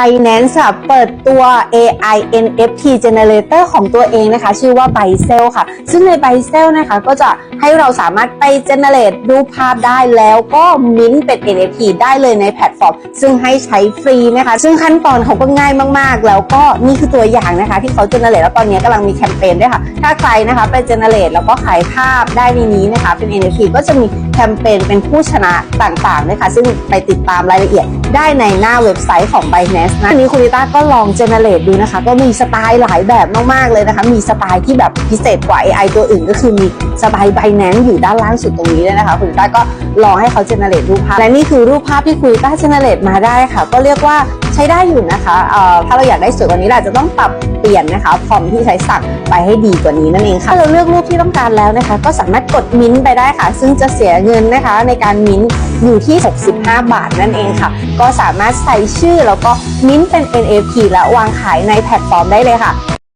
Binance ค่ะเปิดตัว AI NFT generator ของตัวเองนะคะ ชื่อว่า b i c e l ค่ะ ซึ่งใน b i c e l นะคะ ก็จะให้เราสามารถไป generate รูปภาพได้แล้วก็มิ้นเป็น NFT ได้เลยในแพลตฟอร์ม ซึ่งให้ใช้ฟรีนะคะ ซึ่งขั้นตอนเขาก็ง่ายมากๆ แล้วก็นี่คือตัวอย่างนะคะ ที่เขา generate แล้วตอนนี้กำลังมีแคมเปญด้วยค่ะ ถ้าใครนะคะไป generate แล้วก็ขายภาพได้ในนี้นะคะ เป็น NFT ก็จะมีแคมเปญเป็นผู้ชนะต่างๆนะคะซึ่งไปติดตามรายละเอียด ได้ในหน้าเว็บไซต์ของ Binance นะทีนี้คุณลิต้าก็ลอง generate ดูนะคะ ก็มีสไตล์หลายแบบมากๆเลยนะคะ มีสไตล์ที่แบบพิเศษกว่า AI ตัวอื่น ก็คือมีสไตล์ Binance อยู่ด้านล่างสุดตรงนี้เลยนะคะคุณลิต้าก็ลองให้เขา generate รูปภาพ และนี่คือรูปภาพที่คุณลิต้า generate มาได้ค่ะ ก็เรียกว่าใช้ได้อยู่นะคะเอ่อถ้าเราอยากได้สวยกว่านี้เราจะต้องปรับเปลี่ยนนะคะฟอร์มที่ใช้สั่งไปให้ดีกว่านี้นั่นเองค่ะถ้าเราเลือกรูปที่ต้องการแล้วนะคะ ก็สามารถกดมิ้นท์ไปได้ค่ะ ซึ่งจะเสียเงินนะคะในการมิ้น อยู่ที่ 65 บาทนั่นเองค่ะ ก็สามารถใส่ชื่อแล้วก็มิ้นท์เป็น NFT และวางขายในแพลตฟอร์มได้เลยค่ะ